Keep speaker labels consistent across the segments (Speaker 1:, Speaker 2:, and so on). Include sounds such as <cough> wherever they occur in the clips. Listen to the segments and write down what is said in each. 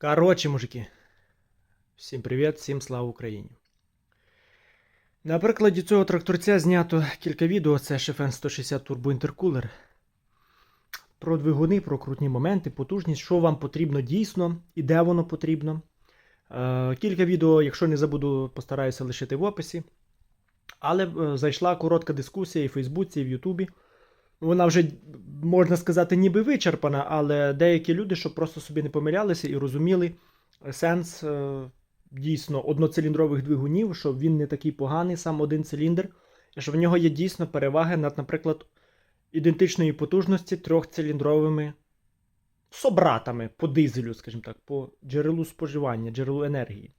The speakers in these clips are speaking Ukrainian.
Speaker 1: Коротше, мужики. Всім привіт, всім слава Україні. На прикладі цього тракторця знято кілька відео. Це Шефен 160 Turbo Intercooler. Про двигуни, про крутні моменти, потужність, що вам потрібно дійсно і де воно потрібно. Е, Кілька відео, якщо не забуду, постараюся лишити в описі. Але е, зайшла коротка дискусія і в Фейсбуці, і в Ютубі. Вона вже, можна сказати, ніби вичерпана, але деякі люди, щоб просто собі не помилялися і розуміли сенс е, дійсно одноциліндрових двигунів, що він не такий поганий, сам один циліндр, і що в нього є дійсно переваги над, наприклад, ідентичної потужності трьохциліндровими собратами по дизелю, скажімо так, по джерелу споживання, джерелу енергії.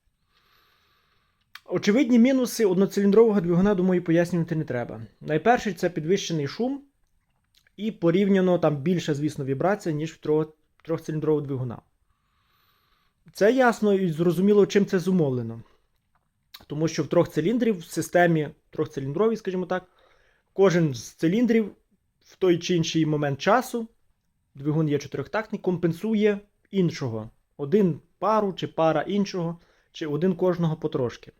Speaker 1: Очевидні мінуси одноциліндрового двигуна, думаю, пояснювати не треба. Найперший це підвищений шум, і порівняно там більше, звісно, вібрація, ніж в трьох- трьохциліндрового двигуна. Це ясно і зрозуміло, чим це зумовлено. Тому що в трьох циліндрів в системі трьохциліндровій, скажімо так, кожен з циліндрів в той чи інший момент часу, двигун є чотирьохтактний, компенсує іншого. Один пару чи пара іншого, чи один кожного потрошки.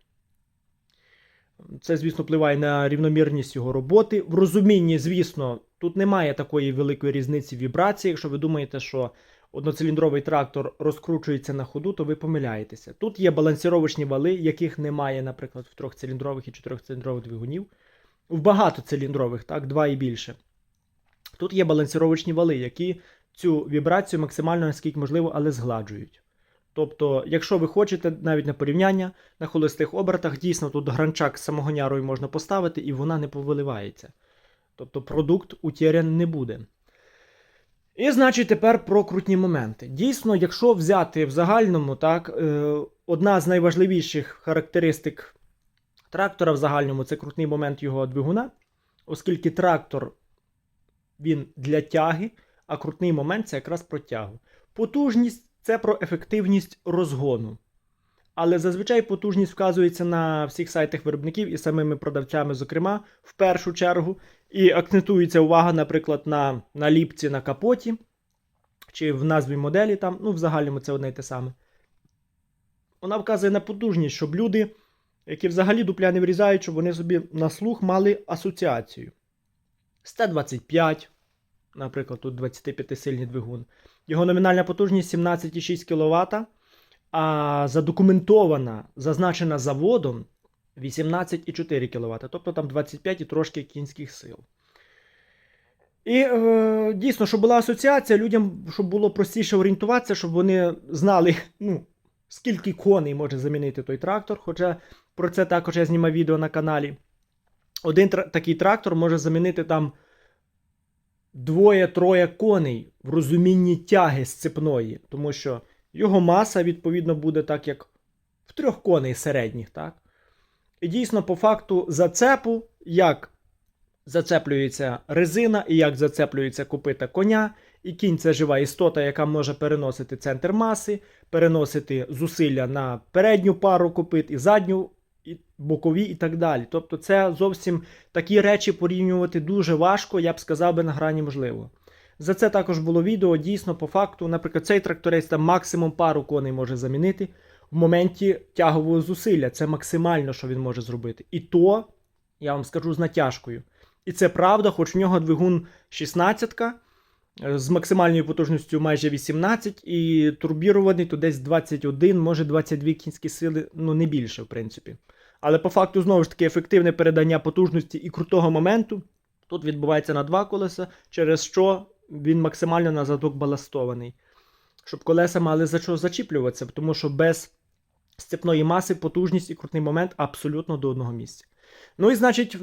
Speaker 1: Це, звісно, впливає на рівномірність його роботи. В розумінні, звісно, тут немає такої великої різниці вібрації. Якщо ви думаєте, що одноциліндровий трактор розкручується на ходу, то ви помиляєтеся. Тут є балансіровочні вали, яких немає, наприклад, в трьохциліндрових і чотирьохциліндрових двигунів. В багатоциліндрових, так, два і більше. Тут є балансіровочні вали, які цю вібрацію максимально наскільки можливо, але згладжують. Тобто, якщо ви хочете навіть на порівняння на холостих обертах, дійсно тут гранчак з самогонярою можна поставити і вона не повиливається. Тобто продукт утерян не буде. І значить тепер про крутні моменти. Дійсно, якщо взяти в загальному, так, е, одна з найважливіших характеристик трактора в загальному це крутний момент його двигуна, оскільки трактор він для тяги, а крутний момент це якраз про тягу. Потужність це про ефективність розгону. Але зазвичай потужність вказується на всіх сайтах виробників і самими продавцями, зокрема, в першу чергу. І акцентується увага, наприклад, на наліпці на капоті чи в назві моделі, там, ну, в загальному це одне й те саме. Вона вказує на потужність, щоб люди, які взагалі дупля не врізають, щоб вони собі на слух мали асоціацію. З Т-25, наприклад, тут 25-сильний двигун. Його номінальна потужність 17,6 кВт, а задокументована, зазначена заводом 18,4 кВт, тобто там 25 і трошки кінських сил. І е, дійсно, щоб була асоціація, людям, щоб було простіше орієнтуватися, щоб вони знали, <laughs> ну, скільки коней може замінити той трактор. Хоча про це також я знімав відео на каналі. Один такий трактор може замінити там двоє-троє коней в розумінні тяги сцепної, тому що його маса, відповідно, буде так, як в трьох коней середніх, так? І дійсно, по факту зацепу, як зацеплюється резина і як зацеплюється копита коня, і кінь це жива істота, яка може переносити центр маси, переносити зусилля на передню пару копит і задню, і бокові, і так далі. Тобто, це зовсім такі речі порівнювати дуже важко, я б сказав би на грані можливо. За це також було відео. Дійсно, по факту, наприклад, цей тракторець там максимум пару коней може замінити в моменті тягового зусилля. Це максимально, що він може зробити. І то, я вам скажу, з натяжкою. І це правда, хоч в нього двигун 16-ка з максимальною потужністю майже 18, і турбірований то десь 21, може 22 кінські сили, ну не більше, в принципі. Але по факту, знову ж таки, ефективне передання потужності і крутого моменту тут відбувається на два колеса, через що він максимально на задок баластований. Щоб колеса мали за що зачіплюватися, тому що без сцепної маси потужність і крутний момент абсолютно до одного місця. Ну і значить,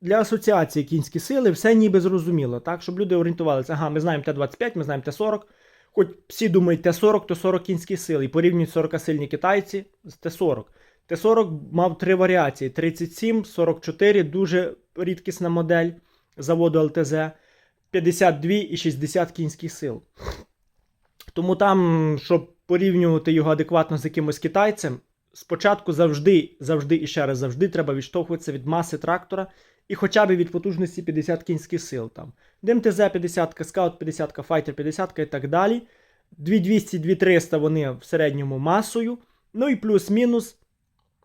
Speaker 1: для асоціації кінські сили все ніби зрозуміло, так? Щоб люди орієнтувалися, ага, ми знаємо Т-25, ми знаємо Т-40. Хоч всі думають Т-40, то 40 кінських сил. І порівнюють 40-сильні китайці з Т-40. Т-40 мав три варіації: 37, 44, дуже рідкісна модель заводу ЛТЗ, 52 і 60 кінських сил. Тому там, щоб порівнювати його адекватно з якимось китайцем, спочатку завжди, завжди і ще раз завжди треба відштовхуватися від маси трактора і хоча б від потужності 50 кінських сил. Там. ДМТЗ 50, Скаут 50, Fighter 50 і так далі. 2200-2300 вони в середньому масою. Ну і плюс-мінус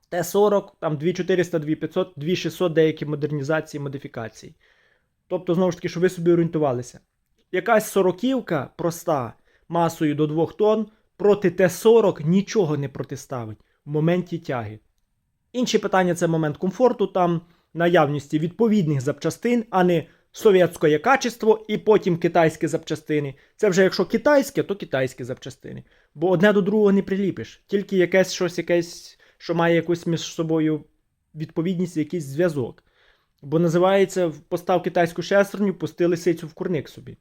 Speaker 1: Т-40, там 2400, 2500, 2600 деякі модернізації, модифікації. Тобто, знову ж таки, щоб ви собі орієнтувалися. Якась сороківка проста масою до 2 тонн проти Т-40 нічого не протиставить в моменті тяги. Інші питання це момент комфорту, там наявності відповідних запчастин, а не совєтське качество і потім китайські запчастини. Це вже якщо китайське, то китайські запчастини. Бо одне до другого не приліпиш. Тільки якесь щось, якесь, що має якусь між собою відповідність, якийсь зв'язок. Бо називається постав китайську шестерню, пусти лисицю в курник собі.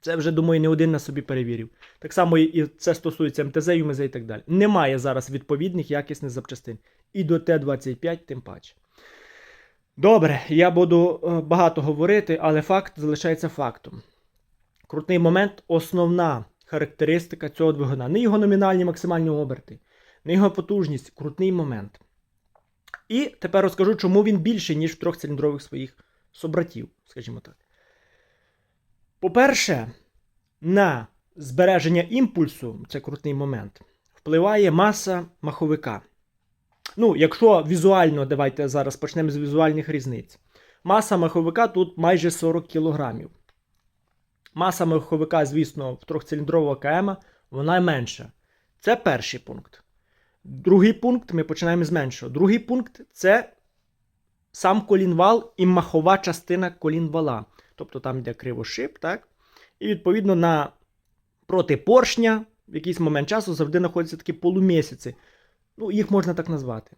Speaker 1: Це вже, думаю, не один на собі перевірив. Так само і це стосується МТЗ, ЮМЗ і так далі. Немає зараз відповідних якісних запчастин. І до Т-25 тим паче. Добре, я буду е, багато говорити, але факт залишається фактом. Крутний момент основна характеристика цього двигуна. Не його номінальні максимальні оберти, не його потужність, крутний момент. І тепер розкажу, чому він більший, ніж в трьохциліндрових своїх собратів, скажімо так. По-перше, на збереження імпульсу, це крутний момент, впливає маса маховика. Ну, якщо візуально, давайте зараз почнемо з візуальних різниць. Маса маховика тут майже 40 кг. Маса маховика, звісно, в трьохциліндрового КМ вона менша. Це перший пункт. Другий пункт ми починаємо з меншого. Другий пункт це сам колінвал і махова частина колінвала. Тобто там йде кривошип, так? І відповідно на проти поршня в якийсь момент часу завжди знаходяться такі полумісяці. Ну, їх можна так назвати.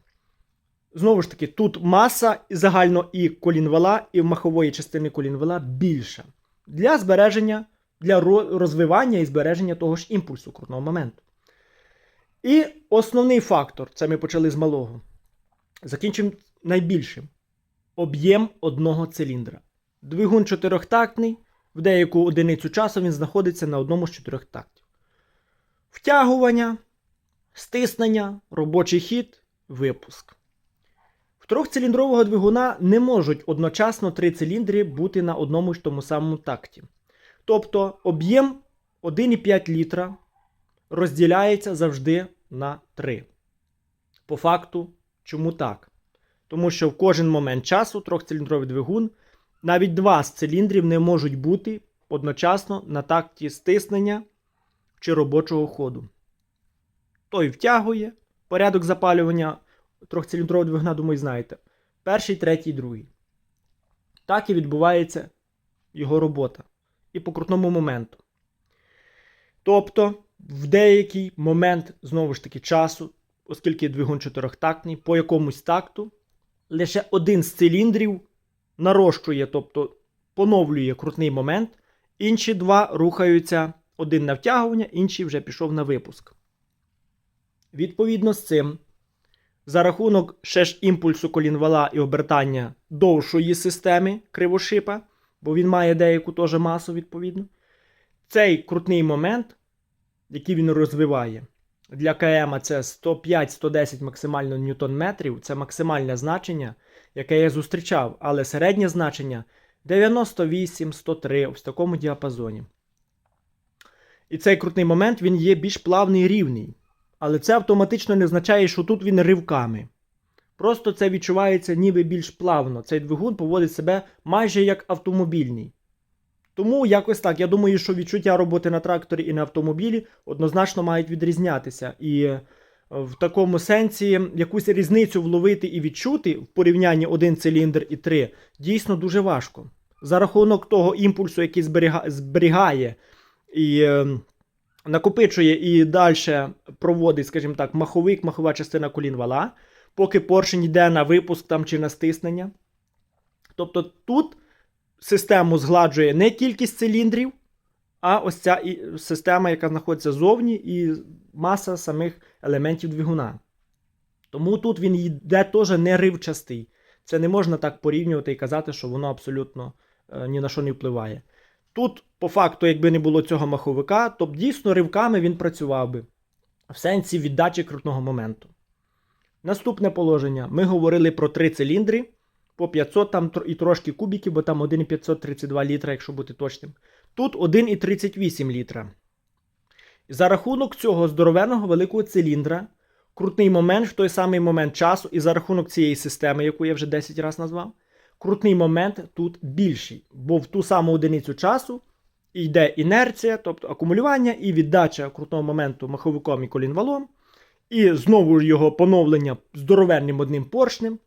Speaker 1: Знову ж таки, тут маса загально і колінвала, і махової частини колінвала більша. Для збереження, для розвивання і збереження того ж імпульсу крутного моменту. І основний фактор, це ми почали з малого. Закінчимо найбільшим: об'єм одного циліндра. Двигун чотирьохтактний, в деяку одиницю часу він знаходиться на одному з чотирьох тактів. Втягування, стиснення, робочий хід, випуск. В трьохциліндрового двигуна не можуть одночасно три циліндри бути на одному ж тому самому такті. Тобто об'єм 1,5 літра розділяється завжди на 3. По факту, чому так? Тому що в кожен момент часу трьохциліндровий двигун навіть два з циліндрів не можуть бути одночасно на такті стиснення чи робочого ходу. Той втягує порядок запалювання трьохциліндрового двигуна, думаю, знаєте. Перший, третій, другий. Так і відбувається його робота. І по крутному моменту. Тобто, в деякий момент, знову ж таки, часу, оскільки двигун чотирьохтактний, по якомусь такту, лише один з циліндрів нарощує, тобто поновлює крутний момент, інші два рухаються один на втягування, інший вже пішов на випуск. Відповідно з цим, за рахунок ще ж імпульсу колінвала і обертання довшої системи кривошипа, бо він має деяку теж масу, відповідно, цей крутний момент, який він розвиває, для КМ це 105-110 максимально ньютон-метрів, це максимальне значення, яке я зустрічав, але середнє значення 98-103 в такому діапазоні. І цей крутний момент він є більш плавний і рівний. Але це автоматично не означає, що тут він ривками. Просто це відчувається ніби більш плавно. Цей двигун поводить себе майже як автомобільний. Тому якось так. Я думаю, що відчуття роботи на тракторі і на автомобілі однозначно мають відрізнятися. І е, в такому сенсі якусь різницю вловити і відчути в порівнянні один циліндр і три дійсно дуже важко. За рахунок того імпульсу, який зберігає і е, накопичує і далі проводить, скажімо так, маховик, махова частина колін вала, поки поршень йде на випуск там чи на стиснення. Тобто тут систему згладжує не кількість циліндрів, а ось ця система, яка знаходиться ззовні, і маса самих елементів двигуна. Тому тут він йде теж не ривчастий. Це не можна так порівнювати і казати, що воно абсолютно е, ні на що не впливає. Тут, по факту, якби не було цього маховика, то дійсно ривками він працював би в сенсі віддачі крутного моменту. Наступне положення. Ми говорили про три циліндри по 500 там і трошки кубіків, бо там 1,532 літра, якщо бути точним. Тут 1,38 літра. За рахунок цього здоровенного великого циліндра, крутний момент в той самий момент часу, і за рахунок цієї системи, яку я вже 10 разів назвав, крутний момент тут більший, бо в ту саму одиницю часу йде інерція, тобто акумулювання і віддача крутного моменту маховиком і колінвалом, і знову його поновлення здоровенним одним поршнем.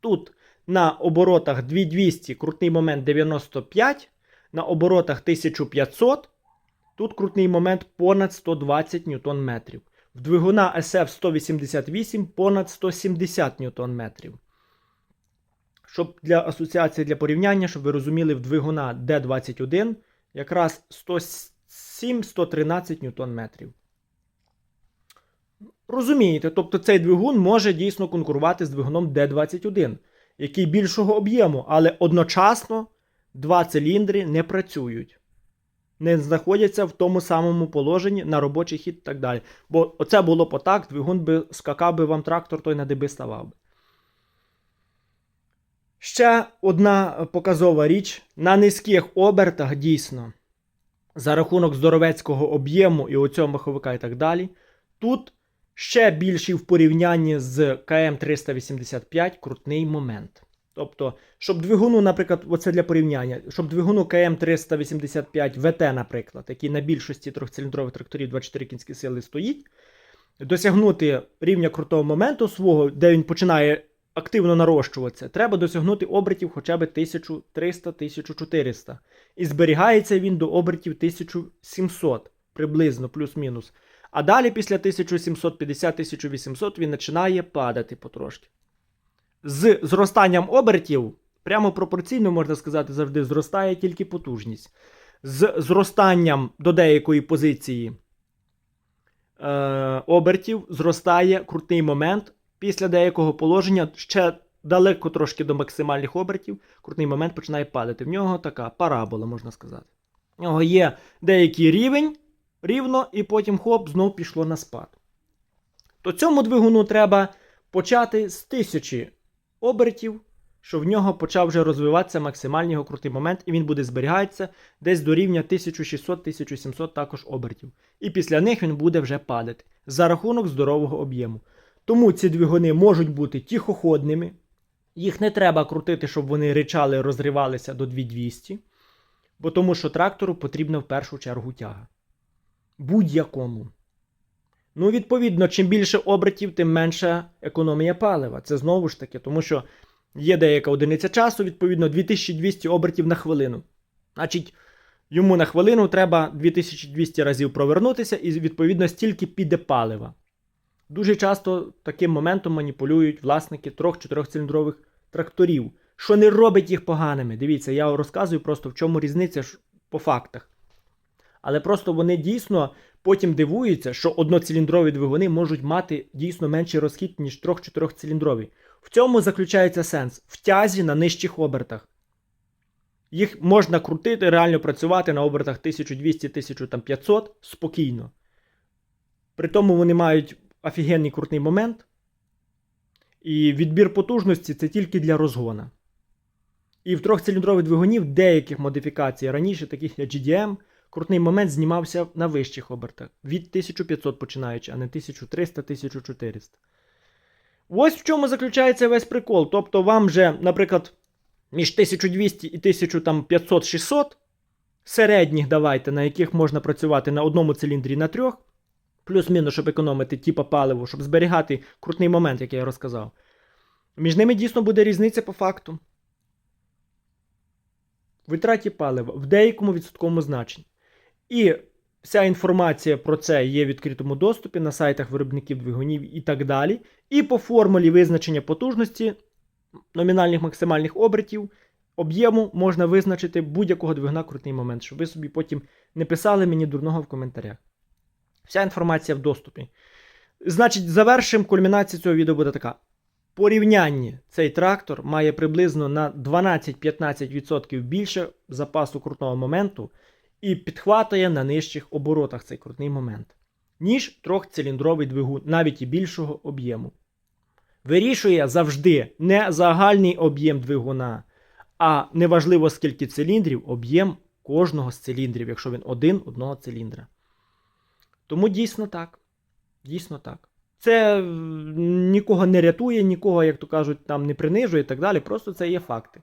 Speaker 1: Тут на оборотах 2200 крутний момент 95, на оборотах 1500, тут крутний момент понад 120 Нм. В двигуна SF 188 понад 170 Нм. Щоб для асоціації для порівняння, щоб ви розуміли, в двигуна D21 якраз 107-113 Нм. Розумієте, тобто цей двигун може дійсно конкурувати з двигуном D21, який більшого об'єму, але одночасно два циліндри не працюють. Не знаходяться в тому самому положенні на робочий хід і так далі. Бо оце було б так, двигун би скакав би вам трактор, той на деби ставав би. Ще одна показова річ: на низьких обертах дійсно, за рахунок здоровецького об'єму і оцього маховика і так далі, тут ще більший в порівнянні з КМ385 крутний момент. Тобто, щоб двигуну, наприклад, оце для порівняння, щоб двигуну КМ385 ВТ, наприклад, який на більшості трьохциліндрових тракторів 24 кінські сили стоїть, досягнути рівня крутого моменту свого, де він починає активно нарощуватися, треба досягнути обертів хоча б 1300-1400. І зберігається він до обертів 1700 приблизно, плюс-мінус. А далі, після 1750-1800, він починає падати потрошки. З зростанням обертів, прямо пропорційно, можна сказати, завжди зростає тільки потужність. З зростанням до деякої позиції е, обертів зростає крутий момент. Після деякого положення ще далеко трошки до максимальних обертів, крутний момент починає падати. В нього така парабола, можна сказати. В нього є деякий рівень рівно, і потім хоп, знов пішло на спад. То цьому двигуну треба почати з тисячі обертів, що в нього почав вже розвиватися максимальний його крутий момент, і він буде зберігатися десь до рівня 1600-1700 також обертів. І після них він буде вже падати за рахунок здорового об'єму. Тому ці двигуни можуть бути тихоходними, їх не треба крутити, щоб вони ричали, розривалися до 2200, бо тому що трактору потрібна в першу чергу тяга. Будь-якому. Ну, відповідно, чим більше обертів, тим менша економія палива. Це знову ж таки, тому що є деяка одиниця часу, відповідно, 2200 обертів на хвилину. Значить, йому на хвилину треба 2200 разів провернутися, і, відповідно, стільки піде палива. Дуже часто таким моментом маніпулюють власники 3-4 циліндрових тракторів, що не робить їх поганими. Дивіться, я розказую просто в чому різниця по фактах. Але просто вони дійсно потім дивуються, що одноциліндрові двигуни можуть мати дійсно менший розхід, ніж 3-4 циліндрові. В цьому заключається сенс в тязі на нижчих обертах. Їх можна крутити, реально працювати на обертах 1200-1500 спокійно. При тому вони мають офігенний крутний момент. І відбір потужності це тільки для розгона. І в трьохциліндрових двигунів деяких модифікацій раніше, таких як GDM, крутний момент знімався на вищих обертах від 1500 починаючи, а не 1300-1400. Ось в чому заключається весь прикол. Тобто, вам вже, наприклад, між 1200 і 1500-600 середніх давайте, на яких можна працювати на одному циліндрі на трьох. Плюс-мінус, щоб економити типа паливо, щоб зберігати крутний момент, як я розказав. Між ними дійсно буде різниця по факту. Витраті палива в деякому відсотковому значенні. І вся інформація про це є в відкритому доступі на сайтах виробників двигунів і так далі. І по формулі визначення потужності номінальних максимальних обертів, об'єму можна визначити будь-якого двигуна крутний момент, щоб ви собі потім не писали мені дурного в коментарях. Вся інформація в доступі. Значить, завершимо кульмінація цього відео буде така. Порівнянні цей трактор має приблизно на 12-15% більше запасу крутного моменту і підхватує на нижчих оборотах цей крутний момент, ніж трьохциліндровий двигун, навіть і більшого об'єму. Вирішує завжди не загальний об'єм двигуна, а неважливо скільки циліндрів, об'єм кожного з циліндрів, якщо він один одного циліндра. Тому дійсно так. Дійсно так. Це нікого не рятує, нікого, як то кажуть, там не принижує і так далі. Просто це є факти.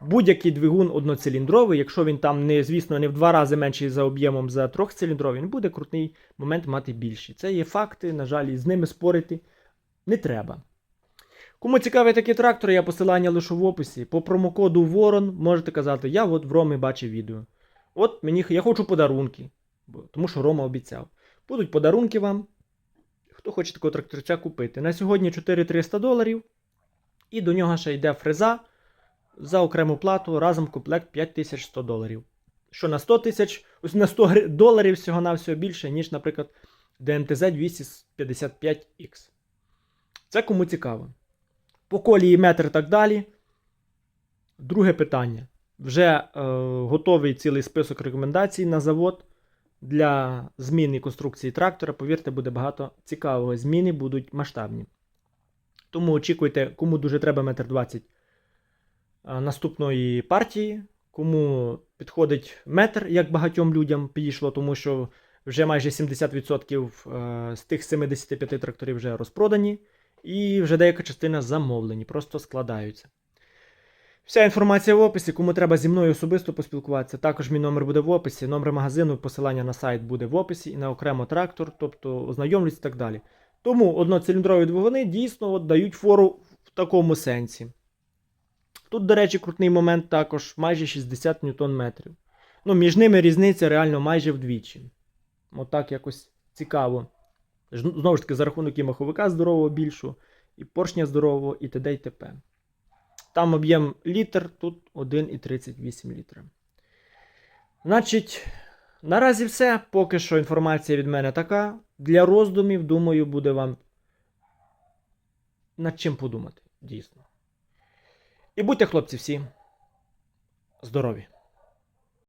Speaker 1: Будь-який двигун одноциліндровий, якщо він там не, звісно, не в два рази менший за об'ємом за трьохциліндровий, він буде крутний момент мати більший. Це є факти, на жаль, з ними спорити не треба. Кому цікавий такий трактор, я посилання лишу в описі. По промокоду Ворон можете казати, я от в Ромі бачив відео. От мені я хочу подарунки, тому що Рома обіцяв. Будуть подарунки вам. Хто хоче такого тракторця купити. На сьогодні 4300 доларів. І до нього ще йде фреза за окрему плату, разом комплект 5100 доларів. Що на 100 тисяч, ось на 100 доларів всього на всього більше, ніж, наприклад, DMTZ 255X. Це кому цікаво. По колії метр і так далі. Друге питання. Вже е, готовий цілий список рекомендацій на завод для зміни конструкції трактора. Повірте, буде багато цікавого. Зміни будуть масштабні. Тому очікуйте, кому дуже треба метр 20 е, наступної партії. Кому підходить метр, як багатьом людям підійшло, тому що вже майже 70% е, з тих 75 тракторів вже розпродані, і вже деяка частина замовлені, просто складаються. Вся інформація в описі. Кому треба зі мною особисто поспілкуватися, також мій номер буде в описі. Номер магазину, посилання на сайт буде в описі і на окремо трактор, тобто ознайомлюсь і так далі. Тому одноциліндрові двигуни дійсно от дають фору в такому сенсі. Тут, до речі, крутний момент також майже 60 ньютон Ну, між ними різниця реально майже вдвічі. Отак якось цікаво. Знову ж таки, за рахунок і маховика здорового більшого, і поршня здорового, і т.д. і т.п. Там об'єм літр, тут 1,38 літра. Значить, наразі все. Поки що інформація від мене така. Для роздумів, думаю, буде вам над чим подумати, дійсно. І будьте, хлопці, всі здорові!